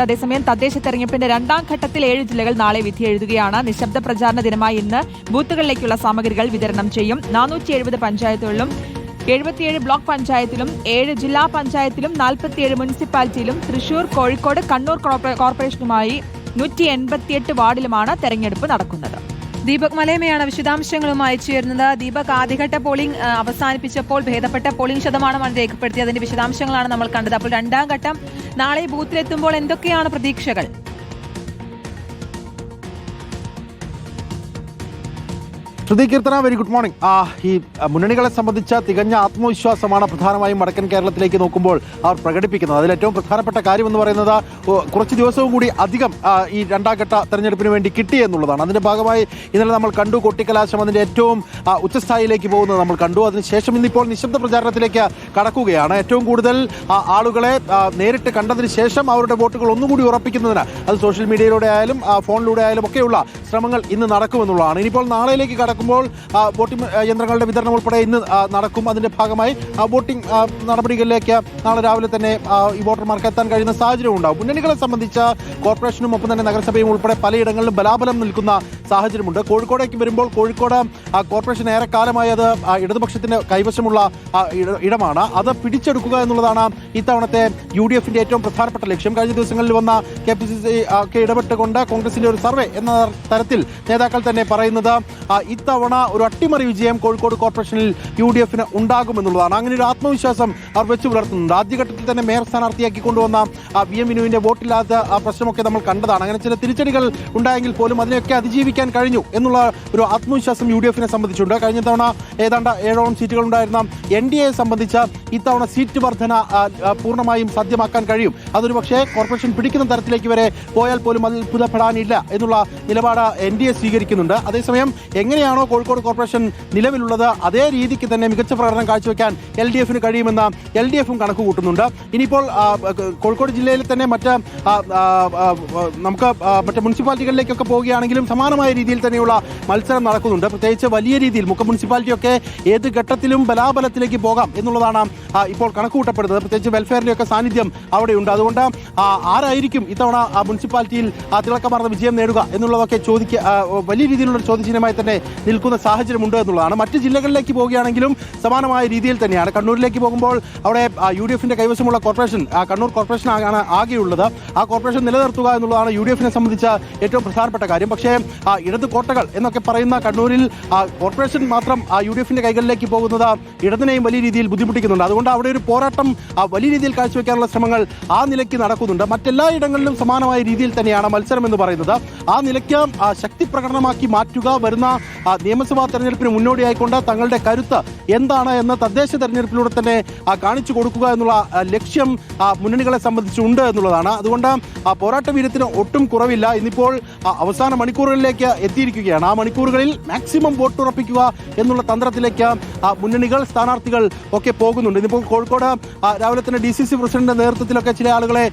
അതേസമയം തദ്ദേശ തെരഞ്ഞെടുപ്പിന്റെ രണ്ടാം ഘട്ടത്തിൽ ഏഴ് ജില്ലകൾ നാളെ വിധി എഴുതുകയാണ്. നിശബ്ദ പ്രചാരണ ദിനമായി ഇന്ന് ബൂത്തുകളിലേക്കുള്ള സാമഗ്രികൾ വിതരണം ചെയ്യും. നാനൂറ്റി എഴുപത് പഞ്ചായത്തുകളിലും എഴുപത്തിയേഴ് ബ്ലോക്ക് പഞ്ചായത്തിലും ഏഴ് ജില്ലാ പഞ്ചായത്തിലും നാൽപ്പത്തിയേഴ് മുനിസിപ്പാലിറ്റിയിലും തൃശൂർ കോഴിക്കോട് കണ്ണൂർ കോർപ്പറേഷനുമായി നൂറ്റി എൺപത്തിയെട്ട് വാർഡിലുമാണ് തെരഞ്ഞെടുപ്പ് നടക്കുന്നത്. ദീപക് മലയമയാണ് വിശദാംശങ്ങളുമായി ചേരുന്നത്. ദീപക് ആദ്യഘട്ട പോളിംഗ് അവസാനിപ്പിച്ചപ്പോൾ ഭേദപ്പെട്ട പോളിംഗ് ശതമാനമാണ് രേഖപ്പെടുത്തിയത്. അതിന്റെ വിശദാംശങ്ങളാണ് നമ്മൾ കണ്ടത്. അപ്പോൾ രണ്ടാം ഘട്ടം നാളെ ബൂത്തിലെത്തുമ്പോൾ എന്തൊക്കെയാണ് പ്രതീക്ഷകൾ? Shruthi Keerthana very good morning ആ ഈ മുന്നണികളെ സംബന്ധിച്ച തികഞ്ഞ ആത്മവിശ്വാസമാണ് പ്രധാനമായും വടക്കൻ കേരളത്തിലേക്ക് നോക്കുമ്പോൾ അവർ പ്രകടിപ്പിക്കുന്നത്. അതിൽ ഏറ്റവും പ്രധാനപ്പെട്ട കാര്യം എന്ന് പറയുന്നത് കുറച്ച് ദിവസവും കൂടി അധികം ഈ രണ്ടാം ഘട്ട തെരഞ്ഞെടുപ്പിന് വേണ്ടി കിട്ടി എന്നുള്ളതാണ്. അതിന്റെ ഭാഗമായി ഇന്നലെ നമ്മൾ കണ്ടു കൊട്ടിക്കലാശം അതിന്റെ ഏറ്റവും ഉച്ചസ്ഥായിയിലേക്ക് പോകുന്നത് നമ്മൾ കണ്ടു. അതിനുശേഷം ഇന്നിപ്പോൾ നിശബ്ദ പ്രചാരണത്തിലേക്ക് കടക്കുകയാണ്. ഏറ്റവും കൂടുതൽ ആളുകളെ നേരിട്ട് കണ്ടതിന് ശേഷം അവരുടെ വോട്ടുകൾ ഒന്നുകൂടി ഉറപ്പിക്കുന്നതിന് അത് സോഷ്യൽ മീഡിയയിലൂടെ ആയാലും ഫോണിലൂടെ ആയാലും ഒക്കെയുള്ള ശ്രമങ്ങൾ ഇന്ന് നടക്കുമെന്നുള്ളതാണ്. ഇനിയിപ്പോൾ നാളെയിലേക്ക് കടക്കുമ്പോൾ ആ, വോട്ടിംഗ് യന്ത്രങ്ങളുടെ വിതരണം ഉൾപ്പെടെ ഇന്ന് നടക്കും. അതിന്റെ ഭാഗമായി വോട്ടിംഗ് നടപടികളിലേക്ക് നാളെ രാവിലെ തന്നെ ഈ വോട്ടർമാർക്ക് എത്താൻ കഴിയുന്ന സാഹചര്യം ഉണ്ടാവും. മുന്നണികളെ സംബന്ധിച്ച കോർപ്പറേഷനും ഒപ്പം തന്നെ നഗരസഭയും ഉൾപ്പെടെ പലയിടങ്ങളിലും ബലാബലം നിൽക്കുന്ന സാഹചര്യമുണ്ട്. കോഴിക്കോടേക്ക് വരുമ്പോൾ കോഴിക്കോട് കോർപ്പറേഷൻ ഏറെക്കാലമായി അത് ഇടതുപക്ഷത്തിന്റെ കൈവശമുള്ള ഇടമാണ്. അത് പിടിച്ചെടുക്കുക എന്നുള്ളതാണ് ഇത്തവണത്തെ യു ഡി എഫിന്റെ ഏറ്റവും പ്രധാനപ്പെട്ട ലക്ഷ്യം. കഴിഞ്ഞ ദിവസങ്ങളിൽ വന്ന കെ പി സി സി ഒക്കെ ഇടപെട്ടുകൊണ്ട് കോൺഗ്രസിന്റെ ഒരു സർവേ എന്ന തരത്തിൽ നേതാക്കൾ തന്നെ പറയുന്നത് ഇത്തവണ ഒരു അട്ടിമറി വിജയം കോഴിക്കോട് കോർപ്പറേഷനിൽ യു ഡി എഫിന് ഉണ്ടാകുമെന്നുള്ളതാണ്. അങ്ങനെ ഒരു ആത്മവിശ്വാസം അവർ വെച്ചു പുലർത്തുന്നുണ്ട്. ആദ്യഘട്ടത്തിൽ തന്നെ മേയർ സ്ഥാനാർത്ഥിയാക്കി കൊണ്ടുവന്ന വി എം വിനുവിന്റെ വോട്ടില്ലാത്ത പ്രശ്നമൊക്കെ നമ്മൾ കണ്ടതാണ്. അങ്ങനെ ചില തിരിച്ചടികൾ ഉണ്ടായെങ്കിൽ പോലും അതിനെയൊക്കെ അതിജീവിക്കാൻ കഴിഞ്ഞു എന്നുള്ള ഒരു ആത്മവിശ്വാസം യു ഡി എഫിനെ സംബന്ധിച്ചുണ്ട് കഴിഞ്ഞ തവണ ഏതാണ്ട് ഏഴോളം സീറ്റുകൾ ഉണ്ടായിരുന്ന എൻ ഡി എയെ സംബന്ധിച്ച് ഇത്തവണ സീറ്റ് വർധന പൂർണമായും സാധ്യമാക്കാൻ കഴിയും. അതൊരു പക്ഷേ കോർപ്പറേഷൻ പിടിക്കുന്ന തരത്തിലേക്ക് വരെ പോയാൽ പോലും അത്ഭുതപ്പെടാനില്ല എന്നുള്ള നിലപാട് എൻ ഡി എ സ്വീകരിക്കുന്നുണ്ട്. അതേസമയം എങ്ങനെയാണോ കോഴിക്കോട് കോർപ്പറേഷൻ നിലവിലുള്ളത് അതേ രീതിക്ക് തന്നെ മികച്ച പ്രകടനം കാഴ്ചവെക്കാൻ എൽ ഡി എഫിന് കഴിയുമെന്ന് എൽ ഡി എഫും കണക്ക് കൂട്ടുന്നുണ്ട് ഇനിയിപ്പോൾ കോഴിക്കോട് ജില്ലയിൽ തന്നെ മറ്റ് നമുക്ക് മറ്റ് മുനിസിപ്പാലിറ്റികളിലേക്കൊക്കെ പോവുകയാണെങ്കിലും സമാനമായ രീതിയിൽ തന്നെയുള്ള മത്സരം നടക്കുന്നുണ്ട്. പ്രത്യേകിച്ച് വലിയ രീതിയിൽ മുക്ക മുനിസിപ്പാലിറ്റിയൊക്കെ ഏത് ഘട്ടത്തിലും ബലാബലത്തിലേക്ക് പോകാം എന്നുള്ളതാണ് ഇപ്പോൾ കണക്കുകൂട്ടപ്പെടുന്നത്. പ്രത്യേകിച്ച് വെൽഫെയറിന്റെയൊക്കെ സാന്നിധ്യം അവിടെയുണ്ട്. അതുകൊണ്ട് ആരായിരിക്കും ഇത്തവണ ആ മുനിസിപ്പാലിറ്റിയിൽ തിളക്കമാർന്ന വിജയം നേടുക എന്നുള്ളതൊക്കെ ചോദിക്ക വലിയ രീതിയിലുള്ള ചോദ്യചിഹ്നമായി തന്നെ നിൽക്കുന്ന സാഹചര്യമുണ്ട് എന്നുള്ളതാണ്. മറ്റ് ജില്ലകളിലേക്ക് പോവുകയാണെങ്കിലും സമാനമായ രീതിയിൽ തന്നെയാണ്. കണ്ണൂരിലേക്ക് പോകുമ്പോൾ അവിടെ യു ഡി എഫിന്റെ കൈവശമുള്ള കോർപ്പറേഷൻ കണ്ണൂർ കോർപ്പറേഷൻ ആണ് ആകെയുള്ളത്. ആ കോർപ്പറേഷൻ നിലനിർത്തുക എന്നുള്ളതാണ് യു ഡി എഫിനെ സംബന്ധിച്ച ഏറ്റവും പ്രധാനപ്പെട്ട കാര്യം. പക്ഷേ ഇടത് കോട്ടകൾ എന്നൊക്കെ പറയുന്ന കണ്ണൂരിൽ കോർപ്പറേഷൻ മാത്രം യു ഡി എഫിന്റെ കൈകളിലേക്ക് പോകുന്നത് ഇടതിനെയും വലിയ രീതിയിൽ ബുദ്ധിമുട്ടിക്കുന്നുണ്ട്. അതുകൊണ്ട് അവിടെ ഒരു പോരാട്ടം വലിയ രീതിയിൽ കാഴ്ചവെക്കാനുള്ള ശ്രമങ്ങൾ ആ നിലയ്ക്ക് നടക്കുന്നുണ്ട്. മറ്റെല്ലാ ഇടങ്ങളിലും സമാനമായ രീതിയിൽ തന്നെയാണ് മത്സരം എന്ന് പറയുന്നത്. ആ നിലയ്ക്ക് ശക്തി പ്രകടനമാക്കി മാറ്റുക വരുന്ന നിയമസഭാ തെരഞ്ഞെടുപ്പിന് മുന്നോടിയായിക്കൊണ്ട് തങ്ങളുടെ കരുത്ത് എന്താണ് എന്ന് തദ്ദേശ തെരഞ്ഞെടുപ്പിലൂടെ തന്നെ കാണിച്ചു കൊടുക്കുക എന്നുള്ള ലക്ഷ്യം മുന്നണികളെ സംബന്ധിച്ചുണ്ട് എന്നുള്ളതാണ്. അതുകൊണ്ട് പോരാട്ട വീരത്തിന് ഒട്ടും കുറവില്ല. ഇന്നിപ്പോൾ അവസാന മണിക്കൂറുകളിലേക്ക് എത്തിയിരിക്കുകയാണ്. ആ മണിക്കൂറുകളിൽ മാക്സിമം വോട്ട് ഉറപ്പിക്കുക എന്നുള്ള തന്ത്രത്തിലേക്ക് ആ, മുന്നണികൾ സ്ഥാനാർത്ഥികൾ ഒക്കെ പോകുന്നുണ്ട്. ഇന്നിപ്പോൾ കോഴിക്കോട് രാവിലെ തന്നെ ഡി സി സി പ്രസിഡന്റിന്റെ നേതൃത്വത്തിലൊക്കെ ചില ആളുകളെ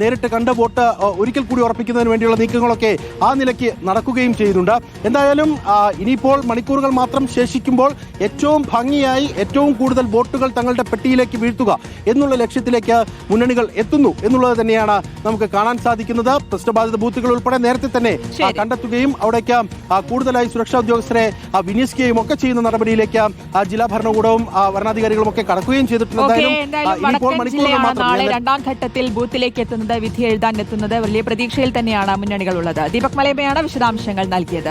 നേരിട്ട് കണ്ട് വോട്ട് ഒരിക്കൽ കൂടി ഉറപ്പിക്കുന്നതിന് വേണ്ടിയുള്ള നീക്കങ്ങളൊക്കെ ആ നിലയ്ക്ക് നടക്കുകയും ചെയ്യുന്നുണ്ട്. എന്തായാലും ഇനിയിപ്പോൾ മണിക്കൂറുകൾ മാത്രം ശേഷിക്കുമ്പോൾ ഏറ്റവും ഭംഗിയായി ഏറ്റവും കൂടുതൽ വോട്ടുകൾ തങ്ങളുടെ പെട്ടിയിലേക്ക് വീഴ്ത്തുക എന്നുള്ള ലക്ഷ്യത്തിലേക്ക് മുന്നണികൾ എത്തുന്നു എന്നുള്ളത് തന്നെയാണ് നമുക്ക് കാണാൻ സാധിക്കുന്നത്. പ്രശ്നബാധിത ബൂത്തുകൾ ഉൾപ്പെടെ നേരത്തെ തന്നെ. കണ്ടെത്തുകയും അവിടേക്ക് കൂടുതലായി സുരക്ഷാ ഉദ്യോഗസ്ഥരെ വിന്യസിക്കുകയും ഒക്കെ ചെയ്യുന്ന നടപടിയിലേക്ക് ജില്ലാ ഭരണകൂടവും ആ, വരണാധികാരികളും ഒക്കെ കടക്കുകയും ചെയ്തിട്ടുണ്ട്. രണ്ടാം ഘട്ടത്തിൽ ബൂത്തിലേക്ക് എത്തുന്നത് വിധി എഴുതാൻ എത്തുന്നത്. വലിയ പ്രതീക്ഷയിൽ തന്നെയാണ് മുന്നണികളുള്ളത്. ദീപക് മലയമ്മയാണ് വിശദാംശങ്ങൾ നൽകിയത്.